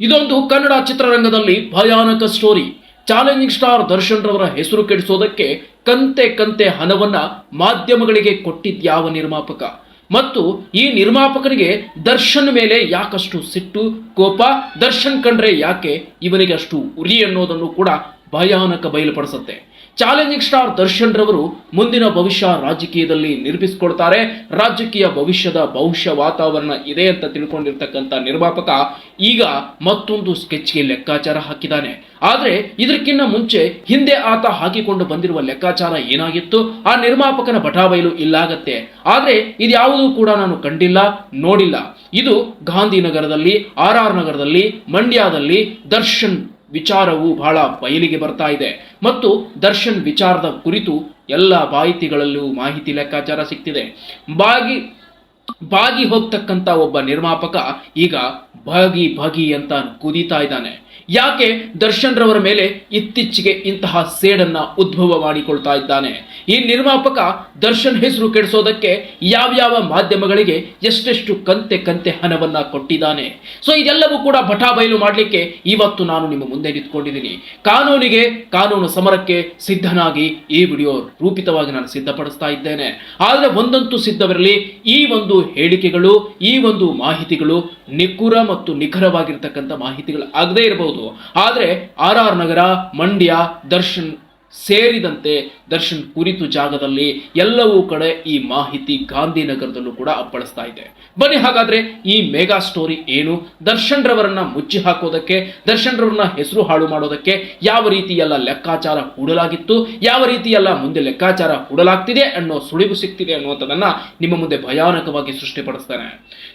ಇದೊಂದು ಕನ್ನಡ ಚಿತ್ರರಂಗದಲ್ಲಿ ಭಯಾನಕ ಸ್ಟೋರಿ ಚಾಲೆಂಜಿಂಗ್ ಸ್ಟಾರ್ ದರ್ಶನ್ ರವರ ಹೆಸರು ಕೆಡಿಸೋದಕ್ಕೆ ಕಂತೆ ಕಂತೆ ಹಣವನ್ನ ಮಾಧ್ಯಮಗಳಿಗೆ ಕೊಟ್ಟಿದ್ಯಾವ ನಿರ್ಮಾಪಕ. ಮತ್ತು ಈ ನಿರ್ಮಾಪಕನಿಗೆ ದರ್ಶನ್ ಮೇಲೆ ಯಾಕಷ್ಟು ಸಿಟ್ಟು, ಕೋಪ, ದರ್ಶನ್ ಕಂಡ್ರೆ ಯಾಕೆ ಇವನಿಗೆ ಅಷ್ಟು ಉರಿ ಅನ್ನೋದನ್ನು ಕೂಡ ಭಯಾನಕ ಬಯಲುಪಡಿಸುತ್ತೆ. ಚಾಲೆಂಜಿಂಗ್ ಸ್ಟಾರ್ ದರ್ಶನ್ ರವರು ಮುಂದಿನ ಭವಿಷ್ಯ ರಾಜಕೀಯದಲ್ಲಿ ನಿರ್ಮಿಸಿಕೊಡ್ತಾರೆ ರಾಜಕೀಯ ಭವಿಷ್ಯದ ಭವಿಷ್ಯ ವಾತಾವರಣ ಇದೆ ಅಂತ ತಿಳ್ಕೊಂಡಿರ್ತಕ್ಕಂಥ ನಿರ್ಮಾಪಕ ಈಗ ಮತ್ತೊಂದು ಸ್ಕೆಚ್ಗೆ ಲೆಕ್ಕಾಚಾರ ಹಾಕಿದ್ದಾನೆ. ಆದ್ರೆ ಇದಕ್ಕಿಂತ ಮುಂಚೆ ಹಿಂದೆ ಆತ ಹಾಕಿಕೊಂಡು ಬಂದಿರುವ ಲೆಕ್ಕಾಚಾರ ಏನಾಗಿತ್ತು? ಆ ನಿರ್ಮಾಪಕನ ಬಟಾಬೈಲು ಇಲ್ಲಾಗತ್ತೆ. ಆದ್ರೆ ಇದ್ಯಾವುದೂ ಕೂಡ ನಾನು ಕಂಡಿಲ್ಲ, ನೋಡಿಲ್ಲ. ಇದು ಗಾಂಧಿನಗರದಲ್ಲಿ, ಆರ್ ಆರ್ ನಗರದಲ್ಲಿ, ಮಂಡ್ಯದಲ್ಲಿ ದರ್ಶನ್ ವಿಚಾರವು ಬಹಳ ಬಯಲಿಗೆ ಬರ್ತಾ ಇದೆ. ಮತ್ತು ದರ್ಶನ್ ವಿಚಾರದ ಕುರಿತು ಎಲ್ಲ ಮಾಹಿತಿಗಳಲ್ಲೂ ಮಾಹಿತಿ ಲೆಕ್ಕಾಚಾರ ಸಿಗ್ತಿದೆ ಬಾಗಿ ಬಾಗಿ ಹೋಗ್ತಕ್ಕಂಥ ಒಬ್ಬ ನಿರ್ಮಾಪಕ ಈಗ ಬಾಗಿ ಬಾಗಿ ಅಂತ ಕುದೀತಾ ಇದ್ದಾನೆ. ಯಾಕೆ ದರ್ಶನ್ ರವರ ಮೇಲೆ ಇತ್ತೀಚೆಗೆ ಇಂತಹ ಸೇಡನ್ನ ಉದ್ಭವ ಮಾಡಿಕೊಳ್ತಾ ಇದ್ದಾನೆ? ಈ ನಿರ್ಮಾಪಕ ದರ್ಶನ್ ಹೆಸರು ಕೆಡಿಸೋದಕ್ಕೆ ಯಾವ್ಯಾವ ಮಾಧ್ಯಮಗಳಿಗೆ ಎಷ್ಟೆಷ್ಟು ಕಂತೆ ಕಂತೆ ಹಣವನ್ನ ಕೊಟ್ಟಿದ್ದಾನೆ? ಸೊ ಇದೆಲ್ಲವೂ ಕೂಡ ಭಟಾಬೈಲು ಮಾಡಲಿಕ್ಕೆ ಇವತ್ತು ನಾನು ನಿಮ್ಮ ಮುಂದೆ ನಿಂತ್ಕೊಂಡಿದ್ದೀನಿ. ಕಾನೂನಿಗೆ, ಕಾನೂನು ಸಮರಕ್ಕೆ ಸಿದ್ಧನಾಗಿ ಈ ವಿಡಿಯೋ ರೂಪಿತವಾಗಿ ನಾನು ಸಿದ್ಧಪಡಿಸ್ತಾ ಇದ್ದೇನೆ. ಆದರೆ ಒಂದಂತೂ ಸಿದ್ಧವಿರಲಿ, ಈ ಒಂದು ಹೇಳಿಕೆಗಳು, ಈ ಒಂದು ಮಾಹಿತಿಗಳು ನಿಖುರ ಮತ್ತು ನಿಖರವಾಗಿರ್ತಕ್ಕಂಥ ಮಾಹಿತಿಗಳು ಆಗದೇ ಇರಬಹುದು. ಆದರೆ ಆರ್ ಆರ್ ನಗರ ಮಂಡ್ಯ ದರ್ಶನ್ ಸೇರಿದಂತೆ ದರ್ಶನ್ ಕುರಿತು ಜಾಗದಲ್ಲಿ ಎಲ್ಲವೂ ಕಡೆ ಈ ಮಾಹಿತಿ ಗಾಂಧಿನಗರದಲ್ಲೂ ಕೂಡ ಅಪ್ಪಳಿಸ್ತಾ ಇದೆ. ಬನ್ನಿ ಹಾಗಾದ್ರೆ ಈ ಮೆಗಾ ಸ್ಟೋರಿ ಏನು? ದರ್ಶನ್ ರವರನ್ನ ಮುಚ್ಚಿ ಹಾಕೋದಕ್ಕೆ ದರ್ಶನ್ ರವರನ್ನ ಹೆಸರು ಹಾಳು ಮಾಡೋದಕ್ಕೆ ಯಾವ ರೀತಿ ಎಲ್ಲ ಲೆಕ್ಕಾಚಾರ ಹೂಡಲಾಗಿತ್ತು, ಯಾವ ರೀತಿ ಎಲ್ಲ ಮುಂದೆ ಲೆಕ್ಕಾಚಾರ ಹೂಡಲಾಗ್ತಿದೆ ಅನ್ನೋ ಸುಳಿವು ಸಿಗ್ತಿದೆ ಅನ್ನುವಂಥದ್ದನ್ನ ನಿಮ್ಮ ಮುಂದೆ ಭಯಾನಕವಾಗಿ ಸೃಷ್ಟಿಪಡಿಸ್ತಾನೆ.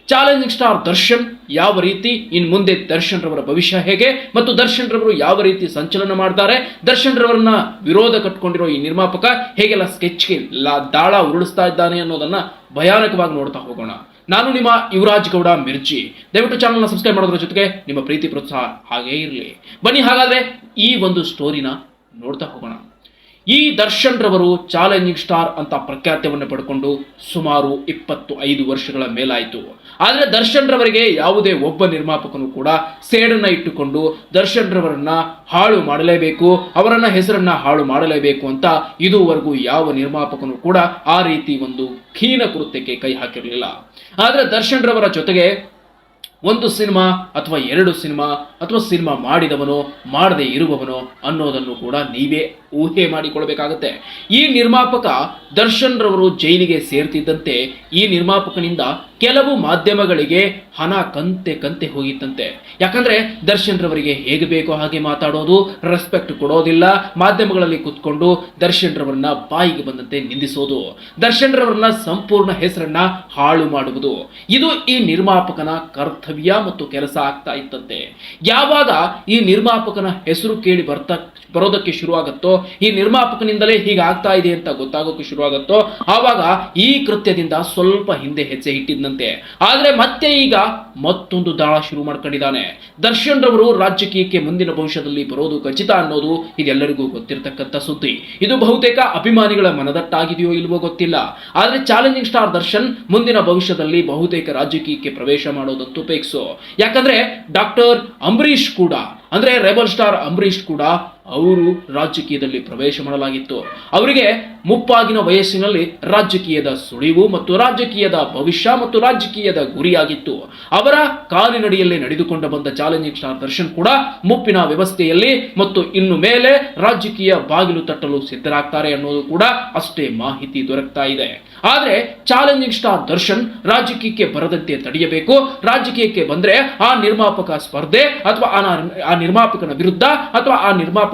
ಚಾಲೆಂಜಿಂಗ್ ಸ್ಟಾರ್ ದರ್ಶನ್ ಯಾವ ರೀತಿ, ಇನ್ ಮುಂದೆ ದರ್ಶನ್ ರವರ ಭವಿಷ್ಯ ಹೇಗೆ, ಮತ್ತು ದರ್ಶನ್ ರವರು ಯಾವ ರೀತಿ ಸಂಚಲನ ಮಾಡ್ತಾರೆ ದರ್ಶನ್ ರವರನ್ನ ವಿರೋಧ ಕಟ್ಕೊಂಡಿರೋ ಈ ನಿರ್ಮಾಪಕ ಹೇಗೆಲ್ಲ ಸ್ಕೆಚ್ಗೆ ದಾಳ ಉರುಳಿಸ್ತಾ ಇದ್ದಾನೆ ಅನ್ನೋದನ್ನ ಭಯಾನಕವಾಗಿ ನೋಡ್ತಾ ಹೋಗೋಣ. ನಾನು ನಿಮ್ಮ ಯುವರಾಜ್ ಗೌಡ ಮಿರ್ಜಿ. ದಯವಿಟ್ಟು ಚಾನಲ್ನ ಸಬ್ಸ್ಕ್ರೈಬ್ ಮಾಡೋದ್ರ ಜೊತೆಗೆ ನಿಮ್ಮ ಪ್ರೀತಿ ಪ್ರೋತ್ಸಾಹ ಹಾಗೇ ಇರಲಿ. ಬನ್ನಿ ಹಾಗಾದ್ರೆ ಈ ಒಂದು ಸ್ಟೋರಿನ ನೋಡ್ತಾ ಹೋಗೋಣ. ಈ ದರ್ಶನ್ ರವರು ಚಾಲೆಂಜಿಂಗ್ ಸ್ಟಾರ್ ಅಂತ ಪ್ರಖ್ಯಾತವನ್ನು ಪಡ್ಕೊಂಡು ಸುಮಾರು ಇಪ್ಪತ್ತು ಐದು ವರ್ಷಗಳ ಮೇಲಾಯಿತು. ಆದರೆ ದರ್ಶನ್ ರವರಿಗೆ ಯಾವುದೇ ಒಬ್ಬ ನಿರ್ಮಾಪಕನು ಕೂಡ ಸೇಡನ್ನ ಇಟ್ಟುಕೊಂಡು ದರ್ಶನ್ ರವರನ್ನ ಹಾಳು ಮಾಡಲೇಬೇಕು, ಅವರನ್ನ ಹೆಸರನ್ನ ಹಾಳು ಮಾಡಲೇಬೇಕು ಅಂತ ಇದುವರೆಗೂ ಯಾವ ನಿರ್ಮಾಪಕನು ಕೂಡ ಆ ರೀತಿ ಒಂದು ಖೀನ ಕೃತ್ಯಕ್ಕೆ ಕೈ ಹಾಕಿರಲಿಲ್ಲ. ಆದರೆ ದರ್ಶನ್ ರವರ ಜೊತೆಗೆ ಒಂದು ಸಿನಿಮಾ ಅಥವಾ ಎರಡು ಸಿನಿಮಾ ಅಥವಾ ಸಿನಿಮಾ ಮಾಡಿದವನೋ, ಮಾಡದೇ ಇರುವವನೋ ಅನ್ನೋದನ್ನು ಕೂಡ ನೀವೇ ಊಹೆ ಮಾಡಿಕೊಳ್ಳಬೇಕಾಗುತ್ತೆ. ಈ ನಿರ್ಮಾಪಕ ದರ್ಶನ್ ರವರು ಜೈಲಿಗೆ ಸೇರ್ತಿದ್ದಂತೆ ಈ ನಿರ್ಮಾಪಕನಿಂದ ಕೆಲವು ಮಾಧ್ಯಮಗಳಿಗೆ ಹಣ ಕಂತೆ ಕಂತೆ ಹೋಗಿತ್ತಂತೆ. ಯಾಕಂದ್ರೆ ದರ್ಶನ್ ರವರಿಗೆ ಹೇಗೆ ಬೇಕೋ ಹಾಗೆ ಮಾತಾಡೋದು ರೆಸ್ಪೆಕ್ಟ್ ಕೊಡೋದಿಲ್ಲ. ಮಾಧ್ಯಮಗಳಲ್ಲಿ ಕುತ್ಕೊಂಡು ದರ್ಶನ್ ರವರನ್ನ ಬಾಯಿಗೆ ಬಂದಂತೆ ನಿಂದಿಸೋದು. ದರ್ಶನ್ ರವರನ್ನ ಸಂಪೂರ್ಣ ಹೆಸರನ್ನ ಹಾಳು ಮಾಡುವುದು. ಇದು ಈ ನಿರ್ಮಾಪಕನ ಕರ್ತವ್ಯ ಮತ್ತು ಕೆಲಸ ಆಗ್ತಾ ಇತ್ತಂತೆ. ಯಾವಾಗ ಈ ನಿರ್ಮಾಪಕನ ಹೆಸರು ಕೇಳಿ ಬರ್ತಾ, ಬರೋದಕ್ಕೆ ಶುರುವಾಗುತ್ತೋ, ಈ ನಿರ್ಮಾಪಕನಿಂದಲೇ ಹೀಗೆ ಆಗ್ತಾ ಇದೆ ಅಂತ ಗೊತ್ತಾಗೋಕೆ ಶುರುವಾಗುತ್ತೋ, ಆವಾಗ ಈ ಕೃತ್ಯದಿಂದ ಸ್ವಲ್ಪ ಹಿಂದೆ ಹೆಜ್ಜೆ ಇಟ್ಟಿದ್ದಂತೆ ಆದ್ರೆ ಮತ್ತೆ ಈಗ ಮತ್ತೊಂದು ದಾಳ ಶುರು ಮಾಡ್ಕೊಂಡಿದ್ದಾನೆ. ದರ್ಶನ್ ರವರು ರಾಜಕೀಯಕ್ಕೆ ಮುಂದಿನ ಭವಿಷ್ಯದಲ್ಲಿ ಬರೋದು ಖಚಿತ ಅನ್ನೋದು ಇದೆಲ್ಲರಿಗೂ ಗೊತ್ತಿರತಕ್ಕಂಥ ಸುದ್ದಿ. ಇದು ಬಹುತೇಕ ಅಭಿಮಾನಿಗಳ ಮನದಟ್ಟಾಗಿದೆಯೋ ಇಲ್ವೋ ಗೊತ್ತಿಲ್ಲ. ಆದ್ರೆ ಚಾಲೆಂಜಿಂಗ್ ಸ್ಟಾರ್ ದರ್ಶನ್ ಮುಂದಿನ ಭವಿಷ್ಯದಲ್ಲಿ ಬಹುತೇಕ ರಾಜಕೀಯಕ್ಕೆ ಪ್ರವೇಶ ಮಾಡೋದಂತೂ ಪೇಕ್ಸು. ಯಾಕಂದ್ರೆ ಡಾಕ್ಟರ್ ಅಂಬರೀಶ್ ಕೂಡ, ಅಂದ್ರೆ ರೆಬಲ್ ಸ್ಟಾರ್ ಅಂಬರೀಶ್ ಕೂಡ ಅವರು ರಾಜಕೀಯದಲ್ಲಿ ಪ್ರವೇಶ ಮಾಡಲಾಗಿತ್ತು. ಅವರಿಗೆ ಮುಪ್ಪಾಗಿನ ವಯಸ್ಸಿನಲ್ಲಿ ರಾಜಕೀಯದ ಸುಳಿವು ಮತ್ತು ರಾಜಕೀಯದ ಭವಿಷ್ಯ ಮತ್ತು ರಾಜಕೀಯದ ಗುರಿಯಾಗಿತ್ತು. ಅವರ ಕಾಲಿನಡಿಯಲ್ಲಿ ನಡೆದುಕೊಂಡು ಬಂದ ಚಾಲೆಂಜಿಂಗ್ ಸ್ಟಾರ್ ದರ್ಶನ್ ಕೂಡ ಮುಪ್ಪಿನ ವ್ಯವಸ್ಥೆಯಲ್ಲಿ ಮತ್ತು ಇನ್ನು ಮೇಲೆ ರಾಜಕೀಯ ಬಾಗಿಲು ತಟ್ಟಲು ಸಿದ್ಧರಾಗ್ತಾರೆ ಅನ್ನೋದು ಕೂಡ ಅಷ್ಟೇ ಮಾಹಿತಿ ದೊರಕ್ತಾ ಇದೆ. ಆದ್ರೆ ಚಾಲೆಂಜಿಂಗ್ ಸ್ಟಾರ್ ದರ್ಶನ್ ರಾಜಕೀಯಕ್ಕೆ ಬರದಂತೆ ತಡೆಯಬೇಕು. ರಾಜಕೀಯಕ್ಕೆ ಬಂದ್ರೆ ಆ ನಿರ್ಮಾಪಕ ಸ್ಪರ್ಧೆ ಅಥವಾ ಆ ನಿರ್ಮಾಪಕನ ವಿರುದ್ಧ ಅಥವಾ ಆ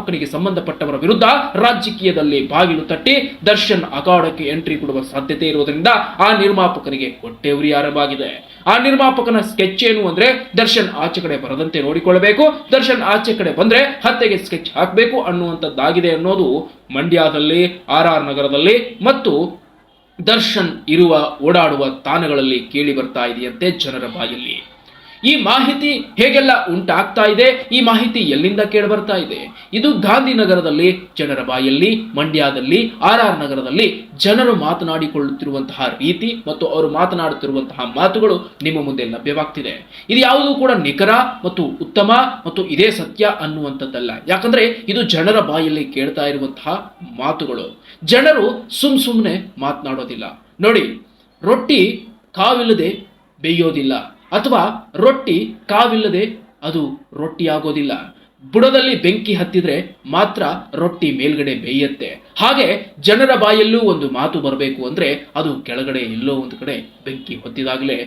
ನಿರ್ಮಾಪಕನಿಗೆ ಸಂಬಂಧಪಟ್ಟವರ ವಿರುದ್ಧ ರಾಜಕೀಯದಲ್ಲಿ ಬಾಗಿಲು ತಟ್ಟಿ ದರ್ಶನ್ ಅಖಾಡಕ್ಕೆ ಎಂಟ್ರಿ ಕೊಡುವ ಸಾಧ್ಯತೆ ಇರುವುದರಿಂದ ಆ ನಿರ್ಮಾಪಕರಿಗೆ ಹೊಟ್ಟೆ ಉರಿಯಾರವಾಗಿದೆ ಆ ನಿರ್ಮಾಪಕನ ಸ್ಕೆಚ್ ಏನು ಅಂದ್ರೆ ದರ್ಶನ್ ಆಚೆ ಕಡೆ ಬರದಂತೆ ನೋಡಿಕೊಳ್ಳಬೇಕು. ದರ್ಶನ್ ಆಚೆ ಕಡೆ ಬಂದ್ರೆ ಹತ್ಯೆಗೆ ಸ್ಕೆಚ್ ಹಾಕಬೇಕು ಅನ್ನುವಂಥದ್ದಾಗಿದೆ ಅನ್ನೋದು ಮಂಡ್ಯದಲ್ಲಿ, ಆರ್ ಆರ್ ನಗರದಲ್ಲಿ ಮತ್ತು ದರ್ಶನ್ ಇರುವ ಓಡಾಡುವ ತಾಣಗಳಲ್ಲಿ ಕೇಳಿ ಬರ್ತಾ ಇದೆಯಂತೆ ಜನರ ಬಾಯಲ್ಲಿ. ಈ ಮಾಹಿತಿ ಹೇಗೆಲ್ಲ ಉಂಟಾಗ್ತಾ ಇದೆ? ಈ ಮಾಹಿತಿ ಎಲ್ಲಿಂದ ಕೇಳಿ ಬರ್ತಾ ಇದೆ? ಇದು ಗಾಂಧಿನಗರದಲ್ಲಿ, ಜನರ ಬಾಯಲ್ಲಿ, ಮಂಡ್ಯದಲ್ಲಿ, ಆರ್ ಆರ್ ನಗರದಲ್ಲಿ ಜನರು ಮಾತನಾಡಿಕೊಳ್ಳುತ್ತಿರುವಂತಹ ರೀತಿ ಮತ್ತು ಅವರು ಮಾತನಾಡುತ್ತಿರುವಂತಹ ಮಾತುಗಳು ನಿಮ್ಮ ಮುಂದೆ ಲಭ್ಯವಾಗ್ತಿದೆ. ಇದು ಯಾವುದು ಕೂಡ ನಿಖರ ಮತ್ತು ಉತ್ತಮ ಮತ್ತು ಇದೇ ಸತ್ಯ ಅನ್ನುವಂಥದ್ದಲ್ಲ. ಯಾಕಂದ್ರೆ ಇದು ಜನರ ಬಾಯಲ್ಲಿ ಕೇಳ್ತಾ ಇರುವಂತಹ ಮಾತುಗಳು. ಜನರು ಸುಮ್ ಸುಮ್ಮನೆ ಮಾತನಾಡೋದಿಲ್ಲ. ನೋಡಿ, ರೊಟ್ಟಿ ಕಾವಿಲ್ಲದೆ ಬೇಯೋದಿಲ್ಲ. ಅಥವಾ ರೊಟ್ಟಿ ಕಾವಿಲ್ಲದೆ ಅದು ರೊಟ್ಟಿ ಆಗೋದಿಲ್ಲ ಬುಡದಲ್ಲಿ ಬೆಂಕಿ ಹತ್ತಿದ್ರೆ ಮಾತ್ರ ರೊಟ್ಟಿ ಮೇಲ್ಗಡೆ ಬೇಯತ್ತೆ. ಹಾಗೆ ಜನರ ಬಾಯಲ್ಲೂ ಒಂದು ಮಾತು ಬರಬೇಕು ಅಂದ್ರೆ ಅದು ಕೆಳಗಡೆ ಎಲ್ಲೋ ಒಂದು ಕಡೆ ಬೆಂಕಿ ಹೊತ್ತಿದಾಗಲೇ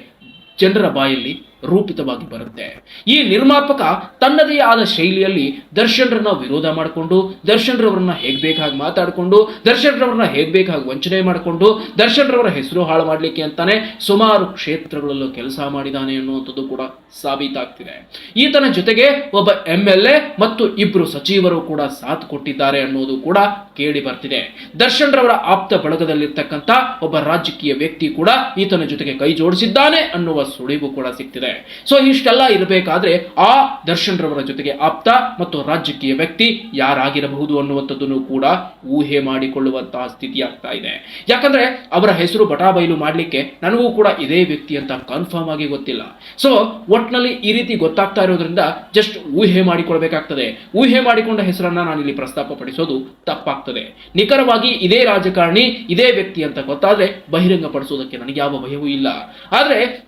ಜನರ ಬಾಯಲ್ಲಿ ರೂಪಿತವಾಗಿ ಬರುತ್ತೆ. ಈ ನಿರ್ಮಾಪಕ ತನ್ನದೇ ಆದ ಶೈಲಿಯಲ್ಲಿ ದರ್ಶನ್ರನ್ನ ವಿರೋಧ ಮಾಡಿಕೊಂಡು ದರ್ಶನ್ ರವರನ್ನ ಹೇಗ್ ಬೇಕಾಗಿ ಮಾತಾಡಿಕೊಂಡು ದರ್ಶನ್ ರವರನ್ನ ಹೇಗ್ ಬೇಕಾಗಿ ವಂಚನೆ ಮಾಡಿಕೊಂಡು ದರ್ಶನ್ ರವರ ಹೆಸರು ಹಾಳು ಮಾಡಲಿಕ್ಕೆ ಅಂತಾನೆ ಸುಮಾರು ಕ್ಷೇತ್ರಗಳಲ್ಲೂ ಕೆಲಸ ಮಾಡಿದಾನೆ ಅನ್ನುವಂಥದ್ದು ಕೂಡ ಸಾಬೀತಾಗ್ತಿದೆ. ಈತನ ಜೊತೆಗೆ ಒಬ್ಬ ಎಂ ಎ ಮತ್ತು ಇಬ್ರು ಸಚಿವರು ಕೂಡ ಸಾಥ್ ಕೊಟ್ಟಿದ್ದಾರೆ ಅನ್ನೋದು ಕೂಡ ಕೇಳಿ ಬರ್ತಿದೆ. ದರ್ಶನ್ ರವರ ಆಪ್ತ ಬಳಗದಲ್ಲಿರ್ತಕ್ಕಂಥ ಒಬ್ಬ ರಾಜಕೀಯ ವ್ಯಕ್ತಿ ಕೂಡ ಈತನ ಜೊತೆಗೆ ಕೈ ಜೋಡಿಸಿದ್ದಾನೆ ಅನ್ನುವ ಸುಳಿವು ಕೂಡ ಸಿಗ್ತಿದೆ. ಸೊ ಇಷ್ಟೆಲ್ಲ ಇರಬೇಕಾದ್ರೆ ಆ ದರ್ಶನ್ ರವರ ಜೊತೆಗೆ ಆಪ್ತ ಮತ್ತು ರಾಜಕೀಯ ವ್ಯಕ್ತಿ ಯಾರಾಗಿರಬಹುದು ಅನ್ನುವಂಥದ್ದನ್ನು ಕೂಡ ಊಹೆ ಮಾಡಿಕೊಳ್ಳುವಂತಹ ಸ್ಥಿತಿ ಆಗ್ತಾ ಇದೆ. ಯಾಕಂದ್ರೆ ಅವರ ಹೆಸರು ಬಟಾಬೈಲು ಮಾಡ್ಲಿಕ್ಕೆ ನನಗೂ ಕೂಡ ಇದೇ ವ್ಯಕ್ತಿ ಅಂತ ಕನ್ಫರ್ಮ್ ಆಗಿ ಗೊತ್ತಿಲ್ಲ. ಸೊ ಒಟ್ನಲ್ಲಿ ಈ ರೀತಿ ಗೊತ್ತಾಗ್ತಾ ಇರೋದ್ರಿಂದ ಜಸ್ಟ್ ಊಹೆ ಮಾಡಿಕೊಳ್ಬೇಕಾಗ್ತದೆ. ಊಹೆ ಮಾಡಿಕೊಂಡ ಹೆಸರನ್ನ ನಾನು ಇಲ್ಲಿ ಪ್ರಸ್ತಾಪ ಪಡಿಸೋದು ತಪ್ಪಾಗ್ತದೆ. ನಿಖರವಾಗಿ ಇದೇ ರಾಜಕಾರಣಿ, ಇದೇ ವ್ಯಕ್ತಿ ಅಂತ ಗೊತ್ತಾದ್ರೆ ಬಹಿರಂಗ ಪಡಿಸೋದಕ್ಕೆ ನನಗೆ ಯಾವ ಭಯವೂ ಇಲ್ಲ. ಆದ್ರೆ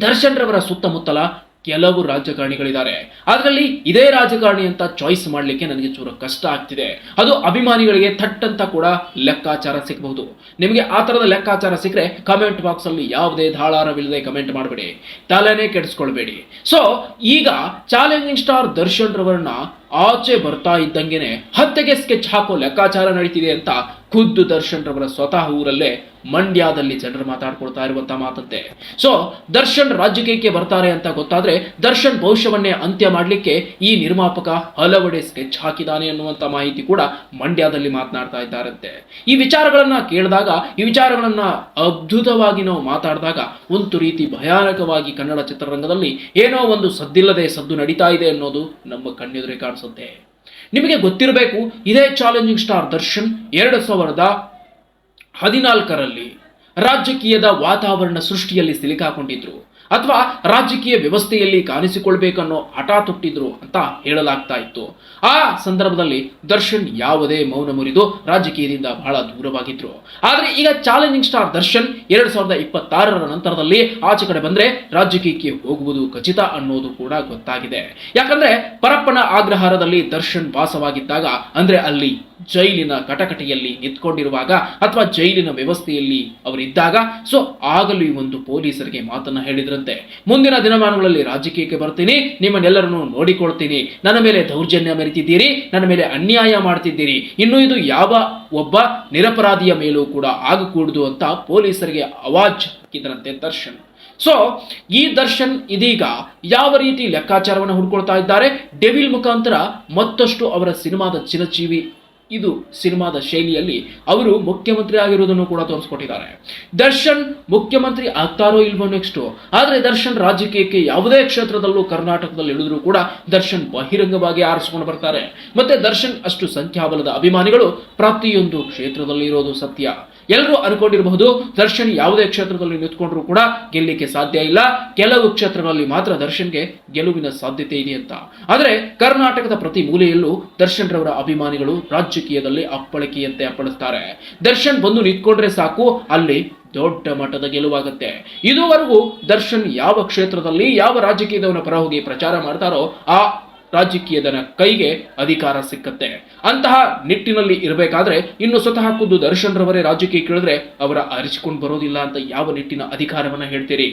ದರ್ಶನ್ ರವರ ಸುತ್ತಮುತ್ತಲ ಕೆಲವು ರಾಜಕಾರಣಿಗಳಿದ್ದಾರೆ. ಅದರಲ್ಲಿ ಇದೇ ರಾಜಕಾರಣಿ ಅಂತ ಚಾಯ್ಸ್ ಮಾಡಲಿಕ್ಕೆ ನನಗೆ ಚೂರು ಕಷ್ಟ ಆಗ್ತಿದೆ. ಅದು ಅಭಿಮಾನಿಗಳಿಗೆ ಥಟ್ ಅಂತ ಕೂಡ ಲೆಕ್ಕಾಚಾರ ಸಿಗಬಹುದು. ನಿಮಗೆ ಆ ಥರದ ಲೆಕ್ಕಾಚಾರ ಸಿಕ್ಕರೆ ಕಮೆಂಟ್ ಬಾಕ್ಸ್ ಅಲ್ಲಿ ಯಾವುದೇ ಧಾಳಾರವಿಲ್ಲದೆ ಕಮೆಂಟ್ ಮಾಡಬೇಡಿ. ತಲೆನೇ ಕೆಡಿಸ್ಕೊಳ್ಬೇಡಿ. ಸೊ ಈಗ ಚಾಲೆಂಜಿಂಗ್ ಸ್ಟಾರ್ ದರ್ಶನ್ ರವರನ್ನ ಆಚೆ ಬರ್ತಾ ಇದ್ದಂಗೆನೆ ಹತ್ತೆಗೆ ಸ್ಕೆಚ್ ಹಾಕೋ ಲೆಕ್ಕಾಚಾರ ನಡೀತಿದೆ ಅಂತ ಖುದ್ದು ದರ್ಶನ್ ರವರ ಸ್ವತಃ ಊರಲ್ಲೇ ಮಂಡ್ಯದಲ್ಲಿ ಜನರು ಮಾತಾಡ್ಕೊಳ್ತಾ ಇರುವಂತ ಮಾತಂತೆ. ಸೊ ದರ್ಶನ್ ರಾಜಕೀಯಕ್ಕೆ ಬರ್ತಾರೆ ಅಂತ ಗೊತ್ತಾದ್ರೆ ದರ್ಶನ್ ಭವಿಷ್ಯವನ್ನೇ ಅಂತ್ಯ ಮಾಡಲಿಕ್ಕೆ ಈ ನಿರ್ಮಾಪಕ ಹಲವೆಡೆ ಸ್ಕೆಚ್ ಹಾಕಿದಾನೆ ಅನ್ನುವಂತ ಮಾಹಿತಿ ಕೂಡ ಮಂಡ್ಯದಲ್ಲಿ ಮಾತನಾಡ್ತಾ ಇದ್ದಾರಂತೆ. ಈ ವಿಚಾರಗಳನ್ನ ಕೇಳಿದಾಗ, ಈ ವಿಚಾರಗಳನ್ನ ಅದ್ಭುತವಾಗಿ ನಾವು ಮಾತಾಡಿದಾಗ ಒಂದು ರೀತಿ ಭಯಾನಕವಾಗಿ ಕನ್ನಡ ಚಿತ್ರರಂಗದಲ್ಲಿ ಏನೋ ಒಂದು ಸದ್ದಿಲ್ಲದೆ ಸದ್ದು ನಡೀತಾ ಇದೆ ಅನ್ನೋದು ನಮ್ಮ ಕಣ್ಣೆದುರೆ ಕಾಣಿಸುತ್ತೆ. ನಿಮಗೆ ಗೊತ್ತಿರಬೇಕು ಇದೇ ಚಾಲೆಂಜಿಂಗ್ ಸ್ಟಾರ್ ದರ್ಶನ್ ಎರಡು ಸಾವಿರದ ಹದಿನಾಲ್ಕರಲ್ಲಿ ರಾಜಕೀಯದ ವಾತಾವರಣ ಸೃಷ್ಟಿಯಲ್ಲಿ ಸಿಲುಕಾಕೊಂಡಿದ್ರು. ಅಥವಾ ರಾಜಕೀಯ ವ್ಯವಸ್ಥೆಯಲ್ಲಿ ಕಾಣಿಸಿಕೊಳ್ಬೇಕನ್ನೋ ಹಠ ತೊಟ್ಟಿದ್ರು ಅಂತ ಹೇಳಲಾಗ್ತಾ ಇತ್ತು. ಆ ಸಂದರ್ಭದಲ್ಲಿ ದರ್ಶನ್ ಯಾವುದೇ ಮೌನ ಮುರಿದು ರಾಜಕೀಯದಿಂದ ಬಹಳ ದೂರವಾಗಿದ್ರು. ಆದ್ರೆ ಈಗ ಚಾಲೆಂಜಿಂಗ್ ಸ್ಟಾರ್ ದರ್ಶನ್ ಎರಡ್ ಸಾವಿರದ ಇಪ್ಪತ್ತಾರರ ನಂತರದಲ್ಲಿ ಆಚೆ ಕಡೆ ಬಂದ್ರೆ ರಾಜಕೀಯಕ್ಕೆ ಹೋಗುವುದು ಖಚಿತ ಅನ್ನೋದು ಕೂಡ ಗೊತ್ತಾಗಿದೆ. ಯಾಕಂದ್ರೆ ಪರಪ್ಪನ ಆಗ್ರಹಾರದಲ್ಲಿ ದರ್ಶನ್ ವಾಸವಾಗಿದ್ದಾಗ ಅಂದ್ರೆ ಅಲ್ಲಿ ಜೈಲಿನ ಕಟಕಟೆಯಲ್ಲಿ ನಿಂತ್ಕೊಂಡಿರುವಾಗ ಅಥವಾ ಜೈಲಿನ ವ್ಯವಸ್ಥೆಯಲ್ಲಿ ಅವರಿದ್ದಾಗ, ಸೊ ಆಗಲೂ ಈ ಒಂದು ಪೊಲೀಸರಿಗೆ ಮಾತನ್ನ ಹೇಳಿದ್ರಂತೆ. ಮುಂದಿನ ದಿನಮಾನಗಳಲ್ಲಿ ರಾಜಕೀಯಕ್ಕೆ ಬರ್ತೀನಿ, ನಿಮ್ಮನ್ನೆಲ್ಲರನ್ನು ನೋಡಿಕೊಳ್ತೀನಿ. ನನ್ನ ಮೇಲೆ ದೌರ್ಜನ್ಯ ಮೆರೆತಿದ್ದೀರಿ, ನನ್ನ ಮೇಲೆ ಅನ್ಯಾಯ ಮಾಡ್ತಿದ್ದೀರಿ. ಇನ್ನು ಇದು ಯಾವ ಒಬ್ಬ ನಿರಪರಾಧಿಯ ಮೇಲೂ ಕೂಡ ಆಗಕೂಡದು ಅಂತ ಪೊಲೀಸರಿಗೆ ಅವಾಜ್ ಹಾಕಿದ್ರಂತೆ ದರ್ಶನ್. ಸೊ, ಈ ದರ್ಶನ್ ಇದೀಗ ಯಾವ ರೀತಿ ಲೆಕ್ಕಾಚಾರವನ್ನು ಹುಡ್ಕೊಳ್ತಾ ಇದ್ದಾರೆ, ಡೆವಿಲ್ ಮುಖಾಂತರ ಮತ್ತಷ್ಟು ಅವರ ಸಿನಿಮಾದ ಚಿರಜೀವಿ ಇದು ಸಿನಿಮಾದ ಶೈಲಿಯಲ್ಲಿ ಅವರು ಮುಖ್ಯಮಂತ್ರಿ ಆಗಿರುವುದನ್ನು ಕೂಡ ತೋರಿಸ್ಕೊಟ್ಟಿದ್ದಾರೆ. ದರ್ಶನ್ ಮುಖ್ಯಮಂತ್ರಿ ಆಗ್ತಾರೋ ಇಲ್ವೋ ನೆಕ್ಸ್ಟ್ ಆದ್ರೆ ದರ್ಶನ್ ರಾಜಕೀಯಕ್ಕೆ ಯಾವುದೇ ಕ್ಷೇತ್ರದಲ್ಲೂ ಕರ್ನಾಟಕದಲ್ಲಿ ಇಳಿದ್ರು ಕೂಡ ದರ್ಶನ್ ಬಹಿರಂಗವಾಗಿ ಆರಿಸಿಕೊಂಡು ಬರ್ತಾರೆ. ಮತ್ತೆ ದರ್ಶನ್ ಅಷ್ಟು ಸಂಖ್ಯಾಬಲದ ಅಭಿಮಾನಿಗಳು ಪ್ರತಿಯೊಂದು ಕ್ಷೇತ್ರದಲ್ಲಿ ಇರೋದು ಸತ್ಯ. ಎಲ್ಲರೂ ಅನ್ಕೊಂಡಿರಬಹುದು, ದರ್ಶನ್ ಯಾವುದೇ ಕ್ಷೇತ್ರದಲ್ಲಿ ನಿಂತ್ಕೊಂಡ್ರು ಕೂಡ ಗೆಲ್ಲಿಕ್ಕೆ ಸಾಧ್ಯ ಇಲ್ಲ. ಕೆಲವು ಕ್ಷೇತ್ರಗಳಲ್ಲಿ ಮಾತ್ರ ದರ್ಶನ್ಗೆ ಗೆಲುವಿನ ಸಾಧ್ಯತೆ ಇದೆ ಅಂತ. ಆದ್ರೆ ಕರ್ನಾಟಕದ ಪ್ರತಿ ಮೂಲೆಯಲ್ಲೂ ದರ್ಶನ್ ರವರ ಅಭಿಮಾನಿಗಳು ರಾಜಕೀಯದಲ್ಲಿ ಅಪ್ಪಳಿಕೆಯಂತೆ ಅಪ್ಪಳಿಸ್ತಾರೆ. ದರ್ಶನ್ ಬಂದು ನಿಂತ್ಕೊಂಡ್ರೆ ಸಾಕು, ಅಲ್ಲಿ ದೊಡ್ಡ ಮಟ್ಟದ ಗೆಲುವಾಗುತ್ತೆ. ಇದುವರೆಗೂ ದರ್ಶನ್ ಯಾವ ಕ್ಷೇತ್ರದಲ್ಲಿ ಯಾವ ರಾಜಕೀಯದವನ ಪರ ಹೋಗಿ ಪ್ರಚಾರ ಮಾಡ್ತಾರೋ, ಆ ರಾಜಕೀಯದನ ಕೈಗೆ ಅಧಿಕಾರ ಸಿಕ್ಕತ್ತೆ. ಅಂತಹ ನಿಟ್ಟಿನಲ್ಲಿ ಇರಬೇಕಾದ್ರೆ ಇನ್ನು ಸ್ವತಃ ಖುದ್ದು ದರ್ಶನ್ ರವರೇ ರಾಜಕೀಯ ಕೇಳಿದ್ರೆ ಅವರ ಅರಿಸಿಕೊಂಡು ಬರೋದಿಲ್ಲ ಅಂತ ಯಾವ ನಿಟ್ಟಿನ ಅಧಿಕಾರವನ್ನ ಹೇಳ್ತೀರಿ?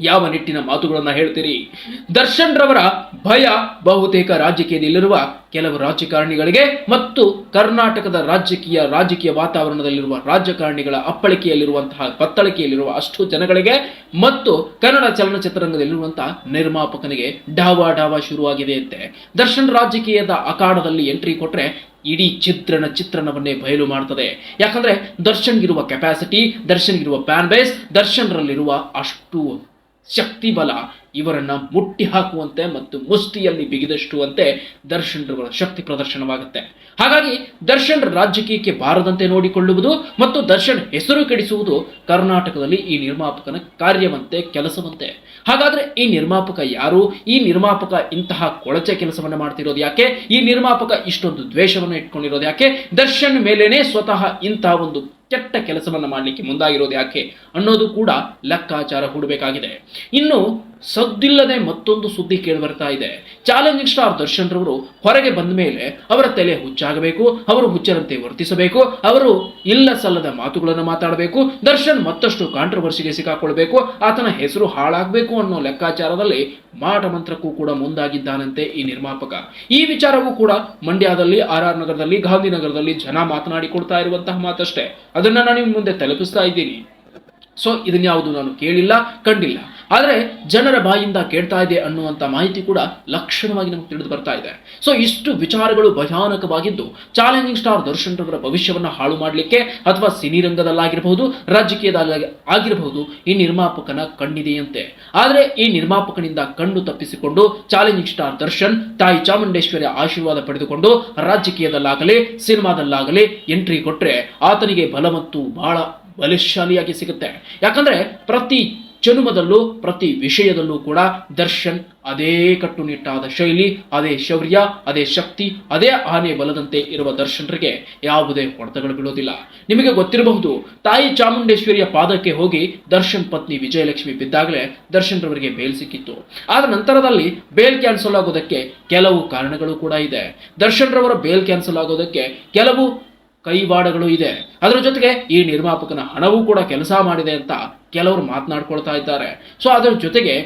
ಯಾವ ನಿಟ್ಟಿನ ಮಾತುಗಳನ್ನು ಹೇಳ್ತೀರಿ? ದರ್ಶನ್ ರವರ ಭಯ ಬಹುತೇಕ ರಾಜಕೀಯದಲ್ಲಿರುವ ಕೆಲವು ರಾಜಕಾರಣಿಗಳಿಗೆ ಮತ್ತು ಕರ್ನಾಟಕದ ರಾಜಕೀಯ ರಾಜಕೀಯ ವಾತಾವರಣದಲ್ಲಿರುವ ರಾಜಕಾರಣಿಗಳ ಅಪ್ಪಳಿಕೆಯಲ್ಲಿರುವಂತಹ ಪತ್ತಳಿಕೆಯಲ್ಲಿರುವ ಅಷ್ಟು ಜನಗಳಿಗೆ ಮತ್ತು ಕನ್ನಡ ಚಲನಚಿತ್ರರಂಗದಲ್ಲಿರುವಂತಹ ನಿರ್ಮಾಪಕನಿಗೆ ಡಾವಾ ಡಾವಾ ಶುರುವಾಗಿದೆ ಅಂತೆ. ದರ್ಶನ್ ರಾಜಕೀಯದ ಅಖಾಡದಲ್ಲಿ ಎಂಟ್ರಿ ಕೊಟ್ರೆ ಇಡೀ ಚಿತ್ರಣ ಚಿತ್ರಣವನ್ನೇ ಬಯಲು ಮಾಡ್ತದೆ. ಯಾಕಂದ್ರೆ ದರ್ಶನ್ಗಿರುವ ಕೆಪಾಸಿಟಿ ದರ್ಶನ್ಗಿರುವ ಫ್ಯಾನ್ ಬೇಸ್ ದರ್ಶನ್ರಲ್ಲಿರುವ ಅಷ್ಟು ಶಕ್ತಿ ಬಲ ಇವರನ್ನ ಮುಟ್ಟಿ ಹಾಕುವಂತೆ ಮತ್ತು ಮುಷ್ಟಿಯಲ್ಲಿ ಬಿಗಿದಷ್ಟುವಂತೆ ಅಂತೆ ದರ್ಶನ್ ಶಕ್ತಿ ಪ್ರದರ್ಶನವಾಗುತ್ತೆ. ಹಾಗಾಗಿ ದರ್ಶನ್ ರಾಜಕೀಯಕ್ಕೆ ಬಾರದಂತೆ ನೋಡಿಕೊಳ್ಳುವುದು ಮತ್ತು ದರ್ಶನ್ ಹೆಸರು ಕೆಡಿಸುವುದು ಕರ್ನಾಟಕದಲ್ಲಿ ಈ ನಿರ್ಮಾಪಕನ ಕಾರ್ಯವಂತೆ, ಕೆಲಸವಂತೆ. ಹಾಗಾದ್ರೆ ಈ ನಿರ್ಮಾಪಕ ಯಾರು? ಈ ನಿರ್ಮಾಪಕ ಇಂತಹ ಕೊಳಚೆ ಕೆಲಸವನ್ನ ಮಾಡ್ತಿರೋದು ಯಾಕೆ? ಈ ನಿರ್ಮಾಪಕ ಇಷ್ಟೊಂದು ದ್ವೇಷವನ್ನು ಇಟ್ಕೊಂಡಿರೋದು ಯಾಕೆ? ದರ್ಶನ್ ಮೇಲೇನೆ ಸ್ವತಃ ಇಂತಹ ಒಂದು ಕೆಟ್ಟ ಕೆಲಸವನ್ನ ಮಾಡಲಿಕ್ಕೆ ಮುಂದಾಗಿರೋದು ಯಾಕೆ ಅನ್ನೋದು ಕೂಡ ಲೆಕ್ಕಾಚಾರ ಹೂಡಬೇಕಾಗಿದೆ. ಇನ್ನು ಸದ್ದಿಲ್ಲದೆ ಮತ್ತೊಂದು ಸುದ್ದಿ ಕೇಳಿ ಬರ್ತಾ ಇದೆ. ಚಾಲೆಂಜಿಂಗ್ ಸ್ಟಾರ್ ದರ್ಶನ್ ರವರು ಹೊರಗೆ ಬಂದ ಮೇಲೆ ಅವರ ತಲೆ ಹುಚ್ಚಾಗಬೇಕು, ಅವರು ಹುಚ್ಚರಂತೆ ವರ್ತಿಸಬೇಕು, ಅವರು ಇಲ್ಲ ಸಲ್ಲದ ಮಾತುಗಳನ್ನು ಮಾತಾಡಬೇಕು, ದರ್ಶನ್ ಮತ್ತಷ್ಟು ಕಾಂಟ್ರವರ್ಸಿಗೆ ಸಿಕ್ಕಾಕೊಳ್ಬೇಕು ಆತನ ಹೆಸರು ಹಾಳಾಗಬೇಕು ಅನ್ನೋ ಲೆಕ್ಕಾಚಾರದಲ್ಲಿ ಮಾಟ ಮಂತ್ರಕ್ಕೂ ಕೂಡ ಮುಂದಾಗಿದ್ದಾನಂತೆ ಈ ನಿರ್ಮಾಪಕ. ಈ ವಿಚಾರವೂ ಕೂಡ ಮಂಡ್ಯದಲ್ಲಿ, ಆರ್ ಆರ್ ನಗರದಲ್ಲಿ, ಗಾಂಧಿನಗರದಲ್ಲಿ ಜನ ಮಾತನಾಡಿಕೊಡ್ತಾ ಇರುವಂತಹ ಮಾತಷ್ಟೇ. ಅದನ್ನ ನಾನು ಮುಂದೆ ತಲುಪಿಸ್ತಾ ಇದ್ದೀನಿ. ಸೊ ಇದನ್ಯಾವುದು ನಾನು ಕೇಳಿಲ್ಲ, ಕಂಡಿಲ್ಲ. ಆದರೆ ಜನರ ಬಾಯಿಂದ ಕೇಳ್ತಾ ಇದೆ ಅನ್ನುವಂಥ ಮಾಹಿತಿ ಕೂಡ ಲಕ್ಷಣವಾಗಿ ನಮಗೆ ತಿಳಿದು ಬರ್ತಾ ಇದೆ. ಸೊ ಇಷ್ಟು ವಿಚಾರಗಳು ಭಯಾನಕವಾಗಿದ್ದು, ಚಾಲೆಂಜಿಂಗ್ ಸ್ಟಾರ್ ದರ್ಶನ್ ರವರ ಭವಿಷ್ಯವನ್ನ ಹಾಳು ಮಾಡಲಿಕ್ಕೆ ಅಥವಾ ಸಿನಿರಂಗದಲ್ಲಾಗಿರಬಹುದು ರಂಗದಲ್ಲಾಗಿರಬಹುದು ರಾಜಕೀಯದಲ್ಲಿ ಆಗಿರಬಹುದು, ಈ ನಿರ್ಮಾಪಕನ ಕಣ್ಣಿದೆಯಂತೆ. ಆದರೆ ಈ ನಿರ್ಮಾಪಕನಿಂದ ಕಣ್ಣು ತಪ್ಪಿಸಿಕೊಂಡು ಚಾಲೆಂಜಿಂಗ್ ಸ್ಟಾರ್ ದರ್ಶನ್, ತಾಯಿ ಚಾಮುಂಡೇಶ್ವರಿಯ ಆಶೀರ್ವಾದ ಪಡೆದುಕೊಂಡು ರಾಜಕೀಯದಲ್ಲಾಗಲಿ, ಸಿನಿಮಾದಲ್ಲಾಗಲಿ ಎಂಟ್ರಿ ಕೊಟ್ರೆ ಆತನಿಗೆ ಬಲ ಮತ್ತು ಬಹಳ ಬಲಶಾಲಿಯಾಗಿ ಸಿಗುತ್ತೆ. ಯಾಕಂದ್ರೆ ಪ್ರತಿ ಜನುಮದಲ್ಲೂ, ಪ್ರತಿ ವಿಷಯದಲ್ಲೂ ಕೂಡ ದರ್ಶನ್ ಅದೇ ಕಟ್ಟುನಿಟ್ಟಾದ ಶೈಲಿ, ಅದೇ ಶೌರ್ಯ, ಅದೇ ಶಕ್ತಿ, ಅದೇ ಆನೆ ಬಲದಂತೆ ಇರುವ ದರ್ಶನರಿಗೆ ಯಾವುದೇ ಹೊಡೆತಗಳು ಬೀಳೋದಿಲ್ಲ. ನಿಮಗೆ ಗೊತ್ತಿರಬಹುದು, ತಾಯಿ ಚಾಮುಂಡೇಶ್ವರಿಯ ಪಾದಕ್ಕೆ ಹೋಗಿ ದರ್ಶನ್ ಪತ್ನಿ ವಿಜಯಲಕ್ಷ್ಮಿ ಬಿದ್ದಾಗಲೇ ದರ್ಶನ್ರವರಿಗೆ ಬೇಲ್ ಸಿಕ್ಕಿತ್ತು. ಆದ ನಂತರದಲ್ಲಿ ಬೇಲ್ ಕ್ಯಾನ್ಸಲ್ ಆಗೋದಕ್ಕೆ ಕೆಲವು ಕಾರಣಗಳು ಕೂಡ ಇದೆ. ದರ್ಶನ್ರವರ ಬೇಲ್ ಕ್ಯಾನ್ಸಲ್ ಆಗೋದಕ್ಕೆ ಕೆಲವು ಕೈವಾಡಗಳು ಇದೆ. ಅದರ ಜೊತೆಗೆ ಈ ನಿರ್ಮಾಪಕನ ಹಣವೂ ಕೂಡ ಕೆಲಸ ಮಾಡಿದೆ ಅಂತ ಕೆಲವರು ಮಾತನಾಡ್ಕೊಳ್ತಾ ಇದ್ದಾರೆ. ಸೊ ಅದರ ಜೊತೆಗೆ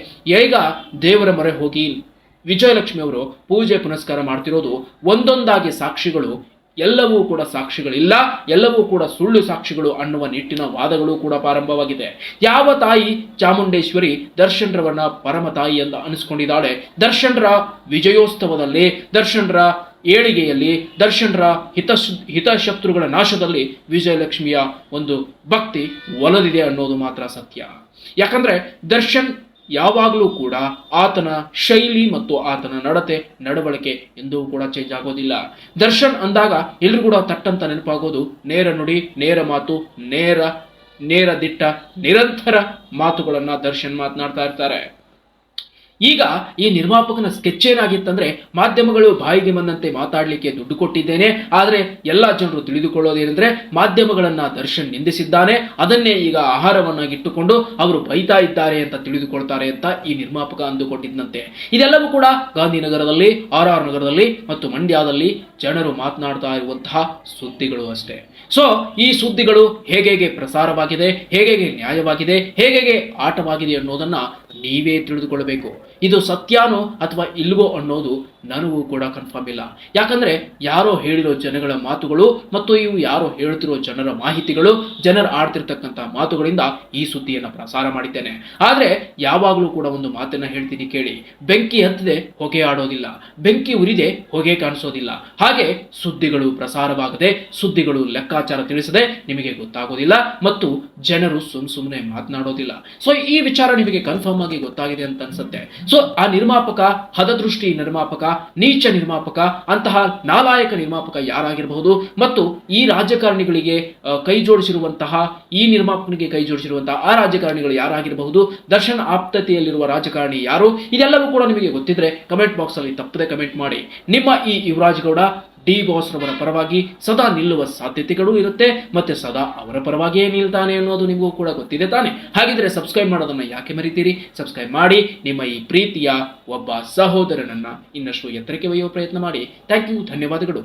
ಈಗ ದೇವರ ಮೊರೆ ಹೋಗಿ ವಿಜಯಲಕ್ಷ್ಮಿ ಅವರು ಪೂಜೆ ಪುನಸ್ಕಾರ ಮಾಡ್ತಿರೋದು ಒಂದೊಂದಾಗಿ ಸಾಕ್ಷಿಗಳು. ಎಲ್ಲವೂ ಕೂಡ ಸಾಕ್ಷಿಗಳಿಲ್ಲ, ಎಲ್ಲವೂ ಕೂಡ ಸುಳ್ಳು ಸಾಕ್ಷಿಗಳು ಅನ್ನುವ ನಿಟ್ಟಿನ ವಾದಗಳು ಕೂಡ ಪ್ರಾರಂಭವಾಗಿದೆ. ಯಾವ ತಾಯಿ ಚಾಮುಂಡೇಶ್ವರಿ ದರ್ಶನ್ರವನ್ನ ಪರಮ ತಾಯಿ ಅಂತ ಅನಿಸ್ಕೊಂಡಿದ್ದಾಳೆ? ದರ್ಶನ್ರ ವಿಜಯೋತ್ಸವದಲ್ಲಿ ದರ್ಶನ್ರ ಏಳಿಗೆಯಲ್ಲಿ ದರ್ಶನರ ಹಿತ ಹಿತಶತ್ರುಗಳ ನಾಶದಲ್ಲಿ ವಿಜಯಲಕ್ಷ್ಮಿಯ ಒಂದು ಭಕ್ತಿ ಒಲದಿದೆ ಅನ್ನೋದು ಮಾತ್ರ ಸತ್ಯ. ಯಾಕಂದ್ರೆ ದರ್ಶನ್ ಯಾವಾಗಲೂ ಕೂಡ ಆತನ ಶೈಲಿ ಮತ್ತು ಆತನ ನಡತೆ, ನಡವಳಿಕೆ ಎಂದೂ ಕೂಡ ಚೇಂಜ್ ಆಗೋದಿಲ್ಲ. ದರ್ಶನ್ ಅಂದಾಗ ಎಲ್ಲರೂ ಕೂಡ ತಟ್ಟಂತ ನೆನಪಾಗೋದು ನೇರ ನುಡಿ, ನೇರ ಮಾತು, ನೇರ ನೇರ ದಿಟ್ಟ, ನಿರಂತರ ಮಾತುಗಳನ್ನ ದರ್ಶನ್ ಮಾತನಾಡ್ತಾ ಇರ್ತಾರೆ. ಈಗ ಈ ನಿರ್ಮಾಪಕನ ಸ್ಕೆಚ್ ಏನಾಗಿತ್ತಂದ್ರೆ ಮಾಧ್ಯಮಗಳು ಬಾಯಿಗೆ ಬಂದಂತೆ ಮಾತಾಡಲಿಕ್ಕೆ ದುಡ್ಡು ಕೊಟ್ಟಿದ್ದೇನೆ, ಆದರೆ ಎಲ್ಲ ಜನರು ತಿಳಿದುಕೊಳ್ಳೋದೇನೆಂದ್ರೆ ಮಾಧ್ಯಮಗಳನ್ನ ದರ್ಶನ್ ನಿಂದಿಸಿದ್ದಾನೆ, ಅದನ್ನೇ ಈಗ ಆಹಾರವನ್ನಾಗಿಟ್ಟುಕೊಂಡು ಅವರು ಬೈತಾ ಇದ್ದಾರೆ ಅಂತ ತಿಳಿದುಕೊಳ್ತಾರೆ ಅಂತ ಈ ನಿರ್ಮಾಪಕ ಅಂದುಕೊಂಡಿದ್ದಂತೆ ಇದೆಲ್ಲವೂ ಕೂಡ ಗಾಂಧಿನಗರದಲ್ಲಿ, ಆರ್ ಆರ್ ನಗರದಲ್ಲಿ ಮತ್ತು ಮಂಡ್ಯದಲ್ಲಿ ಜನರು ಮಾತನಾಡ್ತಾ ಇರುವಂತಹ ಸುದ್ದಿಗಳು ಅಷ್ಟೇ. ಸೊ ಈ ಸುದ್ದಿಗಳು ಹೇಗೆ ಪ್ರಸಾರವಾಗಿದೆ ಹೇಗೆ ನ್ಯಾಯವಾಗಿದೆ ಹೇಗೆ ಆಟವಾಗಿದೆ ಅನ್ನೋದನ್ನ ನೀವೇ ತಿಳಿದುಕೊಳ್ಳಬೇಕು. ಇದು ಸತ್ಯಾನೋ ಅಥವಾ ಇಲ್ವೋ ಅನ್ನೋದು ನನಗೂ ಕೂಡ ಕನ್ಫರ್ಮ್ ಇಲ್ಲ. ಯಾಕಂದ್ರೆ ಯಾರೋ ಹೇಳಿರೋ ಜನಗಳ ಮಾತುಗಳು ಮತ್ತು ಇವು ಯಾರೋ ಹೇಳ್ತಿರೋ ಜನರ ಮಾಹಿತಿಗಳು ಜನರು ಆಡ್ತಿರ್ತಕ್ಕಂಥ ಮಾತುಗಳಿಂದ ಈ ಸುದ್ದಿಯನ್ನು ಪ್ರಸಾರ ಮಾಡಿದ್ದೇನೆ. ಆದ್ರೆ ಯಾವಾಗಲೂ ಕೂಡ ಒಂದು ಮಾತನ್ನ ಹೇಳ್ತೀನಿ ಕೇಳಿ. ಬೆಂಕಿ ಹತ್ತದೆ, ಹೊಗೆ ಆಡೋದಿಲ್ಲ. ಬೆಂಕಿ ಉರಿದೆ, ಹೊಗೆ ಕಾಣಿಸೋದಿಲ್ಲ. ಹಾಗೆ ಸುದ್ದಿಗಳು ಪ್ರಸಾರವಾಗದೆ, ಸುದ್ದಿಗಳು ಲೆಕ್ಕಾಚಾರ ತಿಳಿಸದೆ ನಿಮಗೆ ಗೊತ್ತಾಗೋದಿಲ್ಲ ಮತ್ತು ಜನರು ಸುಮ್ ಸುಮ್ಮನೆ ಮಾತನಾಡೋದಿಲ್ಲ. ಸೊ ಈ ವಿಚಾರ ನಿಮಗೆ ಕನ್ಫರ್ಮ್ ಆಗಿ ಗೊತ್ತಾಗಿದೆ ಅಂತ ಅನ್ಸುತ್ತೆ. ಸೊ ಆ ನಿರ್ಮಾಪಕ, ಹದದೃಷ್ಟಿ ನಿರ್ಮಾಪಕ, ನೀಚ ನಿರ್ಮಾಪಕ, ಅಂತಹ ನಾಲಾಯಕ ನಿರ್ಮಾಪಕ ಯಾರಾಗಿರಬಹುದು ಮತ್ತು ಈ ರಾಜಕಾರಣಿಗಳಿಗೆ ಕೈ ಜೋಡಿಸಿರುವಂತಹ, ಈ ನಿರ್ಮಾಪಕನಿಗೆ ಕೈ ಜೋಡಿಸಿರುವಂತಹ ಆ ರಾಜಕಾರಣಿಗಳು ಯಾರಾಗಿರಬಹುದು, ದರ್ಶನ ಆಪ್ತತೆಯಲ್ಲಿರುವ ರಾಜಕಾರಣಿ ಯಾರು, ಇದೆಲ್ಲವೂ ಕೂಡ ನಿಮಗೆ ಗೊತ್ತಿದ್ರೆ ಕಮೆಂಟ್ ಬಾಕ್ಸ್ ಅಲ್ಲಿ ತಪ್ಪದೆ ಕಮೆಂಟ್ ಮಾಡಿ. ನಿಮ್ಮ ಈ ಯುವರಾಜ್ ಗೌಡ ಡಿ ಬಾಸ್ ರವರ ಪರವಾಗಿ ಸದಾ ನಿಲ್ಲುವ ಸಾಧ್ಯತೆಗಳು ಇರುತ್ತೆ, ಮತ್ತೆ ಸದಾ ಅವರ ಪರವಾಗಿಯೇ ನಿಲ್ತಾನೆ ಅನ್ನೋದು ನಿಮಗೂ ಕೂಡ ಗೊತ್ತಿದೆ ತಾನೆ. ಹಾಗಿದ್ರೆ ಸಬ್ಸ್ಕ್ರೈಬ್ ಮಾಡೋದನ್ನ ಯಾಕೆ ಮರಿತೀರಿ? ಸಬ್ಸ್ಕ್ರೈಬ್ ಮಾಡಿ, ನಿಮ್ಮ ಈ ಪ್ರೀತಿಯ ಒಬ್ಬ ಸಹೋದರನನ್ನ ಇನ್ನಷ್ಟು ಎತ್ತರಕ್ಕೆ ಒಯ್ಯುವ ಪ್ರಯತ್ನ ಮಾಡಿ. ಥ್ಯಾಂಕ್ ಯು, ಧನ್ಯವಾದಗಳು.